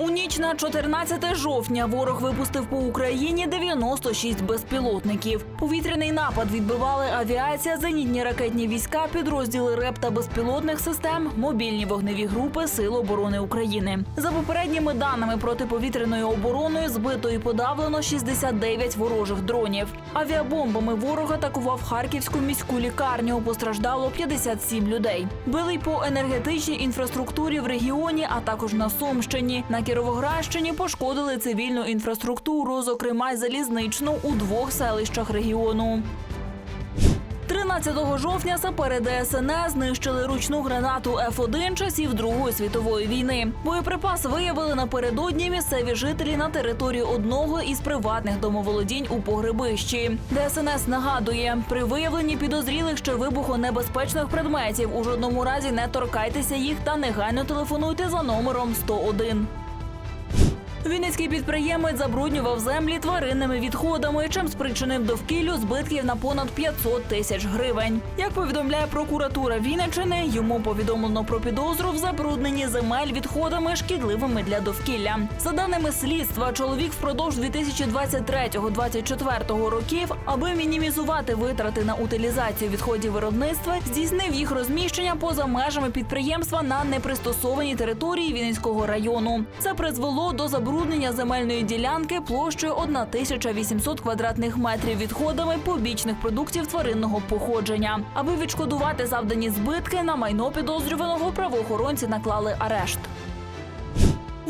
У ніч на 14 жовтня ворог випустив по Україні 96 безпілотників. Повітряний напад відбивали авіація, зенітні ракетні війська, підрозділи РЕП та безпілотних систем, мобільні вогневі групи Сил оборони України. За попередніми даними протиповітряною обороною збито і подавлено 69 ворожих дронів. Авіабомбами ворог атакував Харківську міську лікарню. Постраждало 57 людей. Били й по енергетичній інфраструктурі в регіоні, а також на Сумщині. На Кіровоградщині пошкодили цивільну інфраструктуру, зокрема й залізничну у двох селищах регіону. 13 жовтня сапери ДСНС знищили ручну гранату Ф1 часів Другої світової війни. Боєприпас виявили напередодні місцеві жителі на території одного із приватних домоволодінь у погребищі. ДСНС нагадує, при виявленні підозрілих чи вибухонебезпечних предметів у жодному разі не торкайтеся їх та негайно телефонуйте за номером 101. Вінницький підприємець забруднював землі тваринними відходами, чим спричинив довкіллю збитків на понад 500 тисяч гривень. Як повідомляє прокуратура Вінниччини, йому повідомлено про підозру в забрудненні земель відходами шкідливими для довкілля. За даними слідства, чоловік впродовж 2023-2024 років, аби мінімізувати витрати на утилізацію відходів виробництва, здійснив їх розміщення поза межами підприємства на непристосованій території Вінницького району. Це призвело до забруднення земельної ділянки площею 1800 квадратних метрів відходами побічних продуктів тваринного походження. Аби відшкодувати завдані збитки, на майно підозрюваного правоохоронці наклали арешт.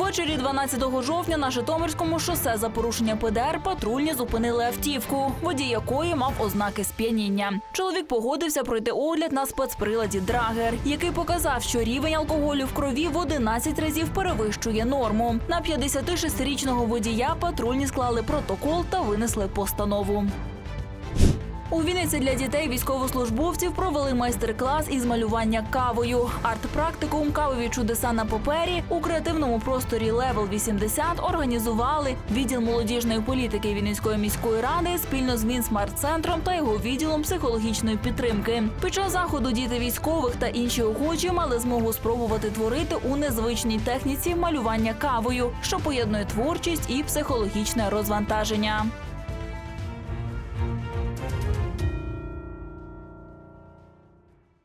Ввечері 12 жовтня на Житомирському шосе за порушення ПДР патрульні зупинили автівку, водій якої мав ознаки сп'яніння. Чоловік погодився пройти огляд на спецприладі Драгер, який показав, що рівень алкоголю в крові в 11 разів перевищує норму. На 56-річного водія патрульні склали протокол та винесли постанову. У Вінниці для дітей військовослужбовців провели майстер-клас із малювання кавою. Арт-практикум кавові чудеса на папері у креативному просторі Левел 80 організували відділ молодіжної політики Вінницької міської ради спільно з Мінсмарт-центром та його відділом психологічної підтримки. Під час заходу діти військових та інші охочі мали змогу спробувати творити у незвичній техніці малювання кавою, що поєднує творчість і психологічне розвантаження.